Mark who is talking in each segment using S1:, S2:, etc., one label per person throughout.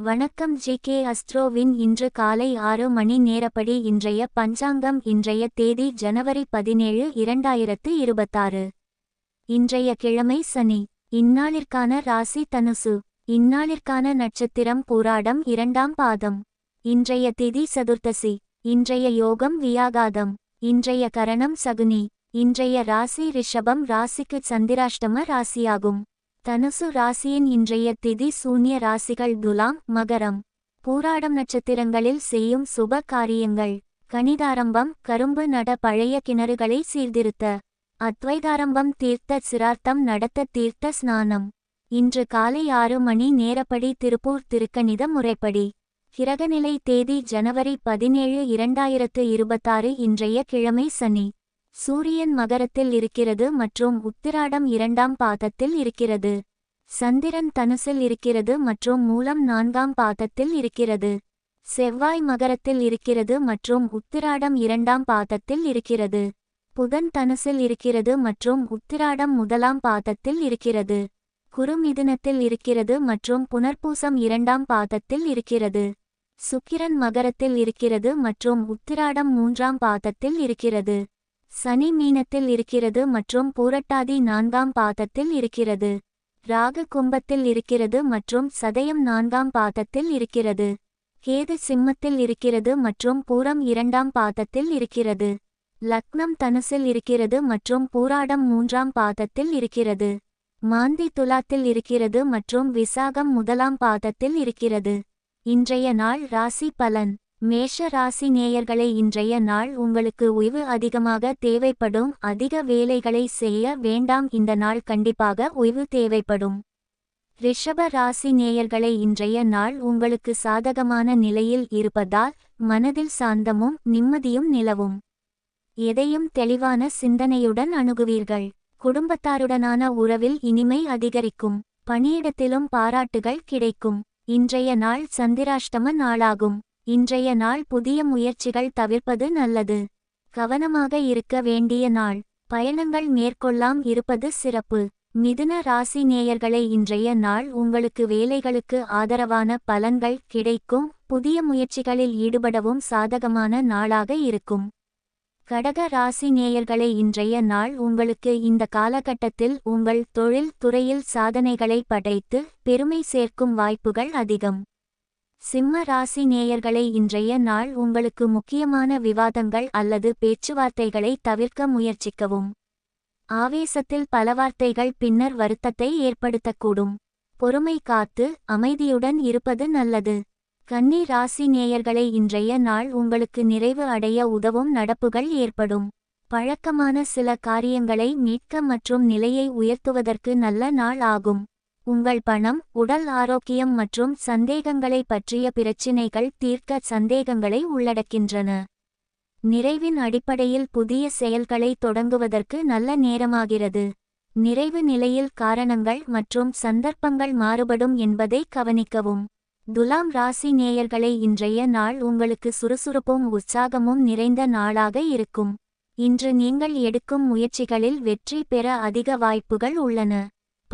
S1: வணக்கம் J K அஸ்ட்ரோவின் இன்று காலை ஆறு மணி நேரப்படி இன்றைய பஞ்சாங்கம் இன்றைய தேதி ஜனவரி பதினேழு இரண்டாயிரத்து இருபத்தாறு. இன்றைய கிழமை சனி. இந்நாளிற்கான ராசி தனுசு. இந்நாளிற்கான நட்சத்திரம் பூராடம் இரண்டாம் பாதம். இன்றைய திதி சதுர்த்தசி. இன்றைய யோகம் வியாகாதம். இன்றைய கரணம் சகுனி. இன்றைய ராசி ரிஷபம் ராசிக்கு சந்திராஷ்டம ராசியாகும். தனுசு ராசியின் இன்றைய திதி சூன்ய ராசிகள் துலாம் மகரம். பூராடம் நட்சத்திரங்களில் செய்யும் சுப காரியங்கள். கணிதாரம்பம் கரும்பு நட பழைய கிணறுகளை சீர்திருத்த. அத்வைதாரம்பம் தீர்த்த சிரார்த்தம் நடத்த தீர்த்த ஸ்நானம். இன்று காலை ஆறு மணி நேரப்படி திருப்பூர் திருக்கணித முறைப்படி. கிரகநிலை தேதி ஜனவரி பதினேழு இரண்டாயிரத்து இருபத்தாறு இன்றைய கிழமை சனி. சூரியன் மகரத்தில் இருக்கிறது மற்றும் உத்திராடம் இரண்டாம் பாதத்தில் இருக்கிறது. சந்திரன் தனுசில் இருக்கிறது மற்றும் மூலம் நான்காம் பாதத்தில் இருக்கிறது. செவ்வாய் மகரத்தில் இருக்கிறது மற்றும் உத்திராடம் இரண்டாம் பாதத்தில் இருக்கிறது. புதன் தனுசில் இருக்கிறது மற்றும் உத்திராடம் முதலாம் பாதத்தில் இருக்கிறது. குறுமிதுனத்தில் இருக்கிறது மற்றும் புனர்பூசம் இரண்டாம் பாதத்தில் இருக்கிறது. சுக்கிரன் மகரத்தில் இருக்கிறது மற்றும் உத்திராடம் மூன்றாம் பாதத்தில் இருக்கிறது. சனி மீனத்தில் இருக்கிறது மற்றும் பூரட்டாதி நான்காம் பாதத்தில் இருக்கிறது. ராகு கும்பத்தில் இருக்கிறது மற்றும் சதயம் நான்காம் பாதத்தில் இருக்கிறது. கேது சிம்மத்தில் இருக்கிறது மற்றும் பூரம் இரண்டாம் பாதத்தில் இருக்கிறது. லக்னம் தனுசில் இருக்கிறது மற்றும் பூராடம் மூன்றாம் பாதத்தில் இருக்கிறது. மாந்தி துலாத்தில் இருக்கிறது மற்றும் விசாகம் முதலாம் பாதத்தில் இருக்கிறது. இன்றைய நாள் ராசி பலன். மேஷ ராசி நேயர்களை இன்றைய நாள் உங்களுக்கு ஓய்வு அதிகமாக தேவைப்படும். அதிக வேலைகளை செய்ய வேண்டாம். இந்த நாள் கண்டிப்பாக ஓய்வு தேவைப்படும். ரிஷப ராசி நேயர்களை இன்றைய நாள் உங்களுக்கு சாதகமான நிலையில் இருப்பதால் மனதில் சாந்தமும் நிம்மதியும் நிலவும். எதையும் தெளிவான சிந்தனையுடன் அணுகுவீர்கள். குடும்பத்தாருடனான உறவில் இனிமை அதிகரிக்கும். பணியிடத்திலும் பாராட்டுகள் கிடைக்கும். இன்றைய நாள் சந்திராஷ்டம நாளாகும். இன்றைய நாள் புதிய முயற்சிகள் தவிர்ப்பது நல்லது. கவனமாக இருக்க வேண்டிய நாள். பயணங்கள் மேற்கொள்ளாம் இருப்பது சிறப்பு. மிதுன ராசி நேயர்களை இன்றைய நாள் உங்களுக்கு வேலைகளுக்கு ஆதரவான பலன்கள் கிடைக்கும். புதிய முயற்சிகளில் ஈடுபடவும் சாதகமான நாளாக இருக்கும். கடக ராசி நேயர்களை இன்றைய நாள் உங்களுக்கு இந்த காலகட்டத்தில் உங்கள் தொழில் துறையில் சாதனைகளை படைத்து பெருமை சேர்க்கும் வாய்ப்புகள் அதிகம். சிம்ம ராசி நேயர்களை இன்றைய நாள் உங்களுக்கு முக்கியமான விவாதங்கள் அல்லது பேச்சுவார்த்தைகளை தவிர்க்க முயற்சிக்கவும். ஆவேசத்தில் பல வார்த்தைகள் பின்னர் வருத்தத்தை ஏற்படுத்தக்கூடும். பொறுமை காத்து அமைதியுடன் இருப்பது நல்லது. கன்னி ராசி நேயர்களை இன்றைய நாள் உங்களுக்கு நிறைவு அடைய உதவும் நடப்புகள் ஏற்படும். பழக்கமான சில காரியங்களை மீட்க மற்றும் நிலையை உயர்த்துவதற்கு நல்ல நாள் ஆகும். உங்கள் பணம் உடல் ஆரோக்கியம் மற்றும் சந்தேகங்களை பற்றிய பிரச்சினைகள் தீர்க்க சந்தேகங்களை உள்ளடக்கின்றன. நிறைவின் அடிப்படையில் புதிய செயல்களை தொடங்குவதற்கு நல்ல நேரமாகிறது. நிறைவு நிலையில் காரணங்கள் மற்றும் சந்தர்ப்பங்கள் மாறுபடும் என்பதை கவனிக்கவும். துலாம் ராசி நேயர்களை இன்றைய நாள் உங்களுக்கு சுறுசுறுப்பும் உற்சாகமும் நிறைந்த நாளாக இருக்கும். இன்று நீங்கள் எடுக்கும் முயற்சிகளில் வெற்றி பெற அதிக வாய்ப்புகள் உள்ளன.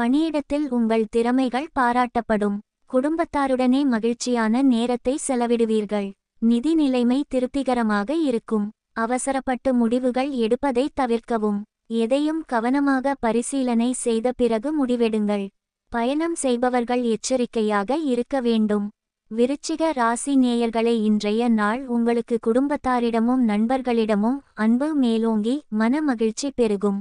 S1: பணியிடத்தில் உங்கள் திறமைகள் பாராட்டப்படும். குடும்பத்தாருடனே மகிழ்ச்சியான நேரத்தை செலவிடுவீர்கள். நிதி நிலைமை திருப்திகரமாக இருக்கும். அவசரப்பட்டு முடிவுகள் எடுப்பதை தவிர்க்கவும். எதையும் கவனமாக பரிசீலனை செய்த பிறகு முடிவெடுங்கள். பயணம் செய்பவர்கள் எச்சரிக்கையாக இருக்க வேண்டும். விருச்சிக ராசி நேயர்களை இன்றைய நாள் உங்களுக்கு குடும்பத்தாரிடமும் நண்பர்களிடமும் அன்பு மேலோங்கி மன மகிழ்ச்சி பெருகும்.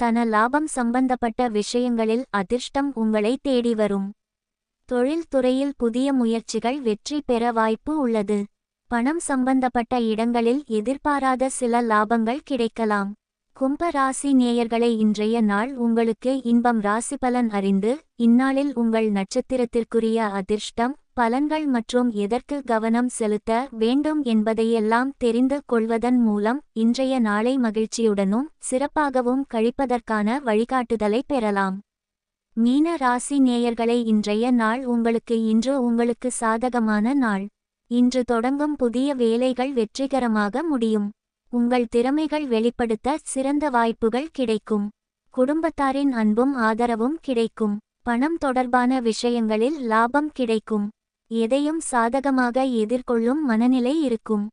S1: தன லாபம் சம்பந்தப்பட்ட விஷயங்களில் அதிர்ஷ்டம் உங்களை தேடி வரும். தொழில்துறையில் புதிய முயற்சிகள் வெற்றி பெற வாய்ப்பு உள்ளது. பணம் சம்பந்தப்பட்ட இடங்களில் எதிர்பாராத சில லாபங்கள் கிடைக்கலாம். கும்ப ராசி நேயர்களை இன்றைய நாள் உங்களுக்கு இன்பம் ராசி பலன் அறிந்து இந்நாளில் உங்கள் நட்சத்திரத்திற்குரிய அதிர்ஷ்டம் பலன்கள் மற்றும் எதற்கு கவனம் செலுத்த வேண்டும் என்பதையெல்லாம் தெரிந்து கொள்வதன் மூலம் இன்றைய நாளை மகிழ்ச்சியுடனும் சிறப்பாகவும் கழிப்பதற்கான வழிகாட்டுதலை பெறலாம். மீன ராசி நேயர்களை இன்றைய நாள் உங்களுக்கு இன்று உங்களுக்கு சாதகமான நாள். இன்று தொடங்கும் புதிய வேலைகள் வெற்றிகரமாக முடியும். உங்கள் திறமைகள் வெளிப்படுத்த சிறந்த வாய்ப்புகள் கிடைக்கும். குடும்பத்தாரின் அன்பும் ஆதரவும் கிடைக்கும். பணம் தொடர்பான விஷயங்களில் லாபம் கிடைக்கும். எதையும் சாதகமாக எதிர்கொள்ளும் மனநிலை இருக்கும்.